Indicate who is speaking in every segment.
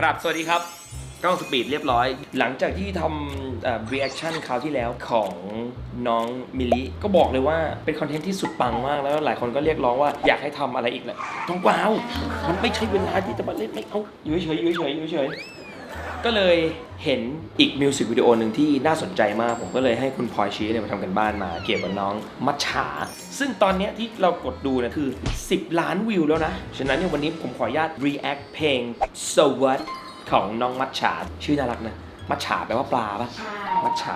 Speaker 1: ครับ สวัสดีครับกล้องสปีดเรียบร้อย หลังจากที่ทำรีแอคชั่นคราวที่แล้วของน้องมิลิ ก็บอกเลยว่าเป็นคอนเทนต์ที่สุดปังมากแล้วหลายคนก็เรียกร้องว่าอยากให้ทำอะไรอีกแหละต้องว้าว มันไม่ใช่เวลาที่จะมาเล่นไม่เอาอยู่เฉยอยู่เฉยอยู่เฉย ก็เลยเห็นอีกมิวสิกวิดีโอหนึ่งที่น่าสนใจมาก ผมก็เลยให้คุณพลอยชี้เนี่ยมาทำกันบ้านมาเกี่ยวกับน้องมัชชา ซึ่งตอนเนี้ยที่เรากดดูเนะคือ 10 ล้านวิวแล้วนะ ฉะนั้นเนี่ยวันนี้ผมขออนุญาต react เพลง so what ของน้องมัชชา ชื่อน่ารักนะ มัชชาแปลว่าปลาปะ
Speaker 2: ใช่
Speaker 1: มัชชา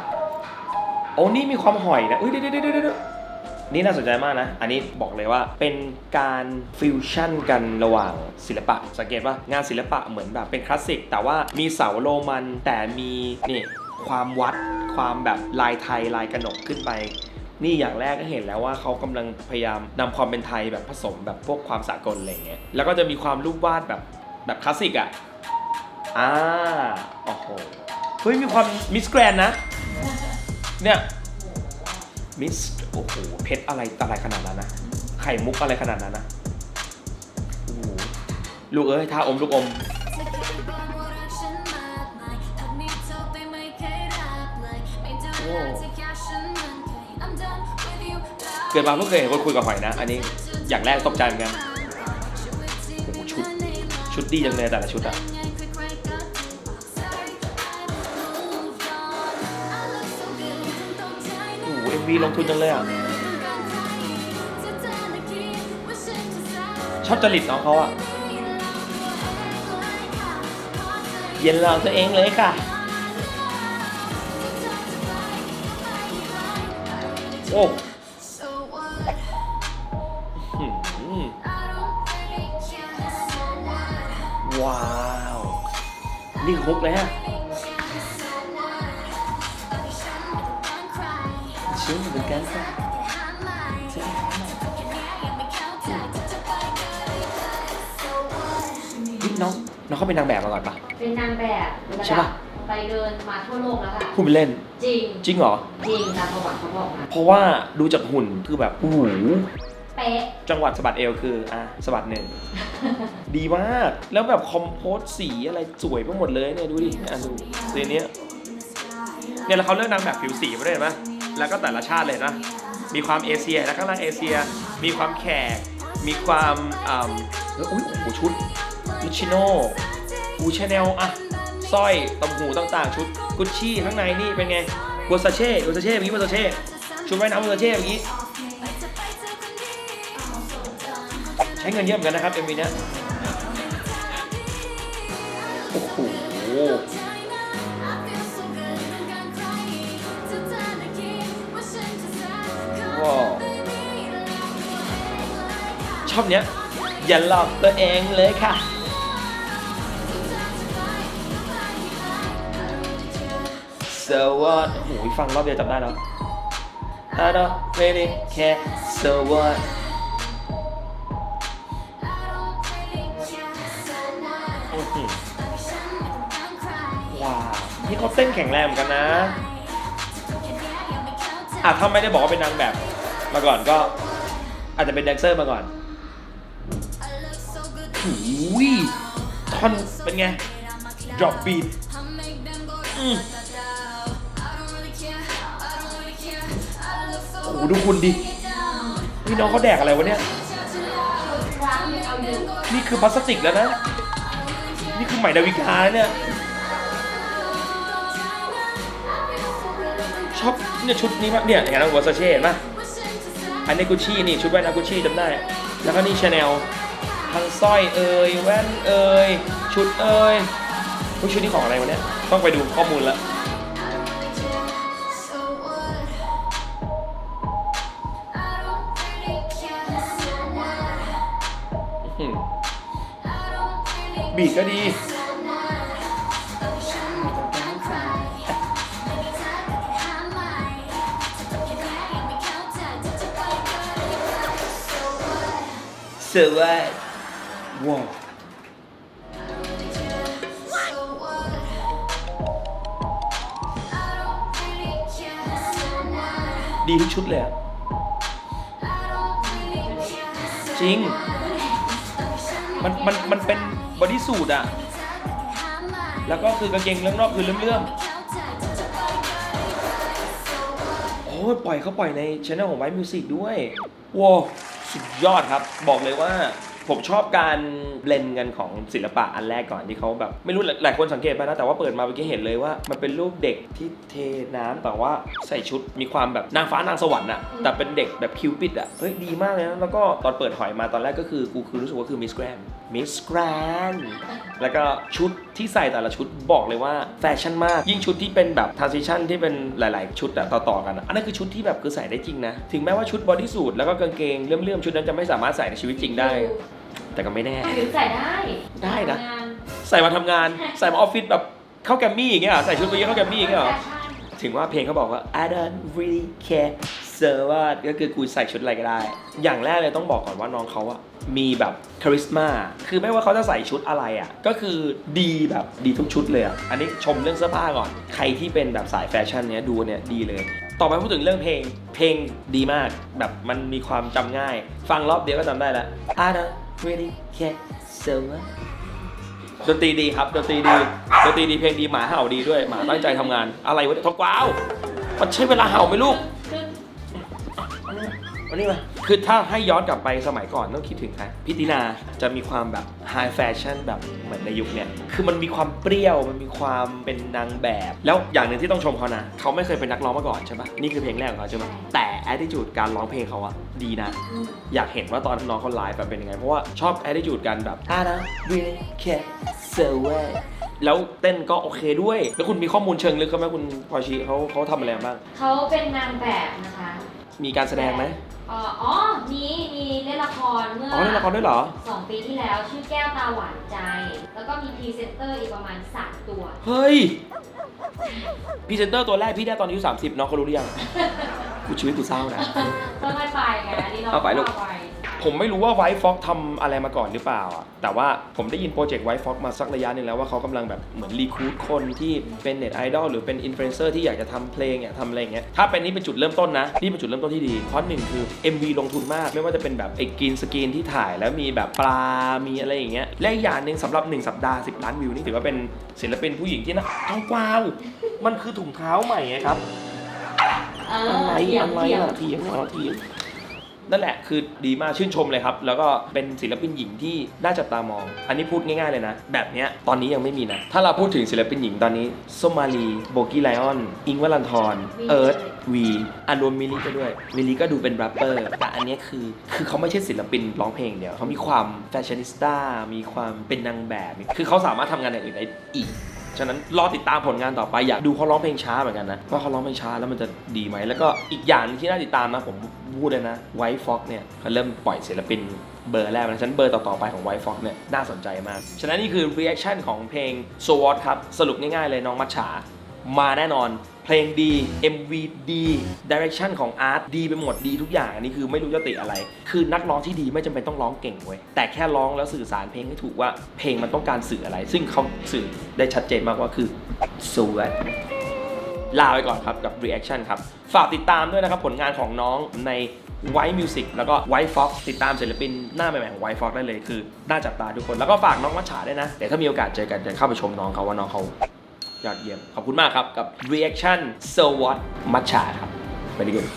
Speaker 1: โอ้นี่มีความหอยนะอุ้ยเดี๋ยวเดี๋ยวเดี๋ยวเดี๋ยว นี่น่าสนใจมากนะ อันนี้บอกเลยว่าเป็นการฟิวชั่นกันระหว่างศิลปะ สังเกตว่างานศิลปะเหมือนแบบเป็นคลาสสิก แต่ว่ามีเสาโรมันแต่มีนี่ความวัด ความแบบลายไทยลายกระหนกขึ้นไปนี่อย่างแรกก็เห็นแล้วว่าเขากำลังพยายามนำความเป็นไทยแบบผสมแบบพวกความสากลอะไรเงี้ย แล้วก็จะมีความรูปวาดแบบแบบคลาสสิกอะ อ่า โอ้โห เฮ้ยมีความมิสแกรนนะ เนี่ย มิสโอ้โหเพชรอะไรอะไรขนาดนั้นนะไข่มุกอะไรขนาดนั้นนะโอ้โหลูกเอ้ยท่าอมลูกอมเกิดมาเพิ่งเคยเห็นคนคุยกับหอยนะ อันนี้อย่างแรกตกใจเหมือนกันโอ้โหชุดชุดดีจังเลยแต่ละชุดอะ โอ้โห MV ลงทุนจังเลยอะชอบจริตน้องเขาอะเย็นเราตัวเองเลยค่ะโอ้ว้าว นี่ฮุกเลยฮะ ชื่อเหมือนกันค่ะนี่น้องน้องเขาเป็นนางแบบมาก่อนปะ
Speaker 2: เป็นนางแบบระ
Speaker 1: ใช่
Speaker 2: ดั
Speaker 1: ปะ
Speaker 2: บไปเดินมาทั่วโลกแล้วค่ะ
Speaker 1: พูดเป็นเล่น
Speaker 2: จริง
Speaker 1: จริงเหรอ
Speaker 2: จริงตามประวัติเขาบอกมา
Speaker 1: เพราะว่าดูจากหุ่นคือแบบโอ้โห
Speaker 2: เป๊ะ
Speaker 1: จังหวัดสะบัดเอวคืออะสะบัดหนึ่ง ดีมาก แล้วแบบคอมโพสสีอะไรสวยไปหมดเลยเนี่ยดูดิอะดูสีเนี้ยเนี่ยแล้วเขาเลือกนางแบบผิวสีมาด้วยเห็นไหม แล้วก็แต่ละชาติเลยนะ มีความเอเชียแล้วข้าล่างเอเชีย มีความแขก มีความอ่าแล้วอุ้ยโอ้โหชุดกุชิโน่กูชาแนลอะสร้อยต่างหูต่างๆ ชุดกุชชี่ข้างในนี่เป็นไงบัวซาเช่บัวซาเช่เมื่อกี้วซาเช่ชุดว่ายน้ำวซาเช่เมื่อกี้ใช้เงินเยอะเหมือนกันนะครับ MV เนี้ยโอ้โห ชอบเนี้ย อย่าหลอกตัวเองเลยค่ะ so what โอ้โหฟังรอบเดียวจำได้แล้ว I don't really care so what อื้อหือว้าวนี่เขาเต้นแข็งแรงเหมือนกันนะอะถ้าไม่ได้บอกว่าเป็นนางแบบมาก่อนก็อาจจะเป็นแดนเซอร์มาก่อน หูยท่อนเป็นไง drop beat โอ้โหดูคุณดิ นี่น้องเขาแดกอะไรวะเนี่ย
Speaker 2: นี่
Speaker 1: คือพลาสติกแล้วนะ นี่คือใหม่ดาวิกาเนี่ย ชอบเนี่ยชุดนี้มากเนี่ยอย่างนั้นวอร์ซาเช่เห็นปะอันนี้กุชชี่นี่ชุดว่ายน้ำกุชชี่จำได้ แล้วก็นี่ชาแนล ทั้งสร้อยเอ่ยแว่นเอ่ยชุดเอ่ยผู้ชุดนี้ของอะไรวะเนี่ยต้องไปดูข้อมูลละบีดก็ดีสวัสดี ว้าว ดีทุกชุดเลยอะจริง มันมันมันเป็นบอดี้สูทอะแล้วก็คือกางเกงเรื่องนอกคือเลื่อมๆ โอ้ยปล่อยเขาปล่อยในช anel ของ White Music ด้วยว้าวสุดยอดครับ บอกเลยว่า ผมชอบการเบลนกันของศิลปะอันแรกก่อนที่เขาแบบ ไม่รู้หลายหลายคนสังเกตไปนะ แต่ว่าเปิดมาเมื่อกี้เห็นเลยว่า มันเป็นรูปเด็กที่เทน้ำแต่ว่าใส่ชุดมีความแบบนางฟ้านางสวรรค์อะแต่เป็นเด็กแบบคิวปิดอะเฮ้ยดีมากเลยนะแล้วก็ตอนเปิดหอยมาตอนแรกก็คือกูคือรู้สึกว่าคือมิสแกรนมิสแกรนแล้วก็ชุดที่ใส่แต่ละชุดบอกเลยว่าแฟชั่นมาก ยิ่งชุดที่เป็นแบบ transition ที่เป็นหลาย ๆ ชุดอะต่อๆกันอะอันนั้นคือชุดที่แบบคือใส่ได้จริงนะถึงแม้ว่าชุดบอดี้สูทแล้วก็กางเกงเลื่อมๆชุดนั้นจะไม่สามารถใส่ในชีวิตจริงได้ แต่ก็ไม่แน่
Speaker 2: หรือใส่ได้
Speaker 1: ได้นะ
Speaker 2: ทำงาน
Speaker 1: ใส่มาทำงาน ใส่มาออฟฟิศแบบเข้าแกรมมี่อย่างเงี้ยเหรอใส่ชุดไปเยอะเข้าแกรมมี่อย่างเงี้ยเหรอ
Speaker 2: แฟชั่น
Speaker 1: ถึงว่าเพลงเขาบอกว่า I don't really care so what ก็คือกูใส่ชุดอะไรก็ได้ อย่างแรกเลยต้องบอกก่อนว่าน้องเขาอะมีแบบคาริสมา คือไม่ว่าเขาจะใส่ชุดอะไรอะก็คือดีแบบดีทุกชุดเลยอะอันนี้ชมเรื่องเสื้อผ้าก่อน ใครที่เป็นแบบสายแฟชั่นเนี้ยดูเนี่ยดีเลย ต่อไปพูดถึงเรื่องเพลง เพลงดีมากแบบมันมีความจำง่าย ฟังรอบเดียวก็จำได้แล้ว I don't really care so what ดนตรีดีครับดนตรีดีดนตรีดีเพลงดีหมาเห่าดีด้วยหมาตั้งใจทำงาน อะไรวะเนี่ยทองกวาว มันใช้เวลาเห่าไหมลูก
Speaker 2: คือ
Speaker 1: วันนี้มา คือถ้าให้ย้อนกลับไปสมัยก่อนต้องคิดถึงใครพิตินาจะมีความแบบไฮแฟชั่นแบบเหมือนในยุคเนี้ยคือมันมีความเปรี้ยวมันมีความเป็นนางแบบ แล้วอย่างหนึ่งที่ต้องชมเขานะเขาไม่เคยเป็นนักร้องมาก่อนใช่ปะนี่คือเพลงแรกของเขาใช่ปะแต่ attitude การร้องเพลงเขาอะดีนะ
Speaker 2: อืม
Speaker 1: อยากเห็นว่าตอนน้องเขาไลฟ์แบบเป็นยังไง เพราะว่าชอบ attitude กันแบบ I don't really care so what แล้วเต้นก็โอเคด้วย แล้วคุณมีข้อมูลเชิงลึกเขาไหมคุณพอชีเขาเขาทำอะไรบ้าง
Speaker 2: เขาเป็นนางแบบนะคะ
Speaker 1: มีการแสดงไหม
Speaker 2: เอ่ออ๋อ มีมีเล่นละครเมื่อ
Speaker 1: อ๋อเล่นละครด้วยเหรอ
Speaker 2: สองปีที่แล้วชื่อแก้วตาหวานใจ แล้วก็มีพรีเซนเตอร์อีกประมาณ3ตัว
Speaker 1: เฮ้ยพรีเซนเตอร์ตัวแรกพี่ได้ตอนอายุ30น้องเขารู้หรือยังกูชีวิตกูเศร้านะ
Speaker 2: ก็ไม่ไปไงอันนี้เรา
Speaker 1: เอาไปลูก
Speaker 2: ไป
Speaker 1: ผมไม่รู้ว่าไวท์ฟ็อกทำอะไรมาก่อนหรือเปล่าอะแต่ว่าผมได้ยินโปรเจกต์ไวท์ฟ็อกมาสักระยะหนึ่งแล้วว่าเขากำลังแบบเหมือนรีคูดคนที่เป็นเน็ตไอดอลหรือเป็นอินฟลูเอนเซอร์ที่อยากจะทำเพลงอยากทำอะไรอย่างเงี้ยถ้าเป็นนี่เป็นจุดเริ่มต้นนะนี่เป็นจุดเริ่มต้นที่ดีเพราะหนึ่งคือ MV ลงทุนมากไม่ว่าจะเป็นแบบไอ้กรีนสกรีนที่ถ่ายแล้วมีแบบปลามีอะไรอย่างเงี้ยและอีกอย่างหนึ่งสำหรับ1สัปดาห์10ล้านวิวนี่ถือว่าเป็นศิลปินผู้หญิงที่นะท้องกวาวมันคือถุงเท้าใหม่ไงครับ
Speaker 2: เอ
Speaker 1: อะไร
Speaker 2: อเถียง
Speaker 1: อะไร
Speaker 2: เถียง
Speaker 1: ล่ะเทียงอะไรเทียง นั่นแหละคือดีมากชื่นชมเลยครับ แล้วก็เป็นศิลปินหญิงที่น่าจับตามอง อันนี้พูดง่ายๆเลยนะ แบบเนี้ยตอนนี้ยังไม่มีนะ ถ้าเราพูดถึงศิลปินหญิงตอนนี้ส้มมาลีโบกี้ไลออน อิงค์วัลันทรเอิร์ธวีอารวมมิลลิก็ด้วย มิลลิก็ดูเป็นแรปเปอร์ แต่อันเนี้ยคือ คือเขาไม่ใช่ศิลปินร้องเพลงเดียวเขามีความแฟชั่นนิสต้ามีความเป็นนางแบบ คือเขาสามารถทำงานอย่างอื่นได้อีก ฉะนั้นรอติดตามผลงานต่อไปอยากดูเขาร้องเพลงช้าเหมือนกันนะว่าเขาร้องเพลงช้าแล้วมันจะดีไหมแล้วก็อีกอย่างที่น่าติดตามนะผมพูดเลยนะไวท์ฟ็อกเนี่ยเขาเริ่มปล่อยศิลปินเบอร์แรกนะฉันเบอร์ต่อ ๆ ไปของไวท์ฟ็อกเนี่ย น่าสนใจมาก ฉะนั้นนี่คือเรีแอคชั่นของเพลง So What ครับ สรุปง่าย ๆ เลยน้องมัชชา มาแน่นอน เพลงดี MV ดี direction ของอาร์ตดีไปหมดดีทุกอย่างอันนี้คือไม่รู้จะติอะไร คือนักร้องที่ดีไม่จำเป็นต้องร้องเก่งเว้ยแต่แค่ร้องแล้วสื่อสารเพลงให้ถูกว่าเพลงมันต้องการสื่ออะไร ซึ่งเขาสื่อได้ชัดเจนมากว่าคือสวยลาไปก่อนครับกับ reaction ครับ ฝากติดตามด้วยนะครับ ผลงานของน้องใน White Music แล้วก็ White Fox ติดตามศิลปินหน้าใหม่ๆของ White Fox ได้เลยคือ น่าจับตาทุกคนแล้วก็ฝากน้องมัชฉาด้วยนะเดี๋ยวถ้ามีโอกาสเจอกันจะเข้าไปชมน้องเขาว่าน้องเขา ยอดเยี่ยม ขอบคุณมากครับกับ reaction so what มัชฉาครับ very good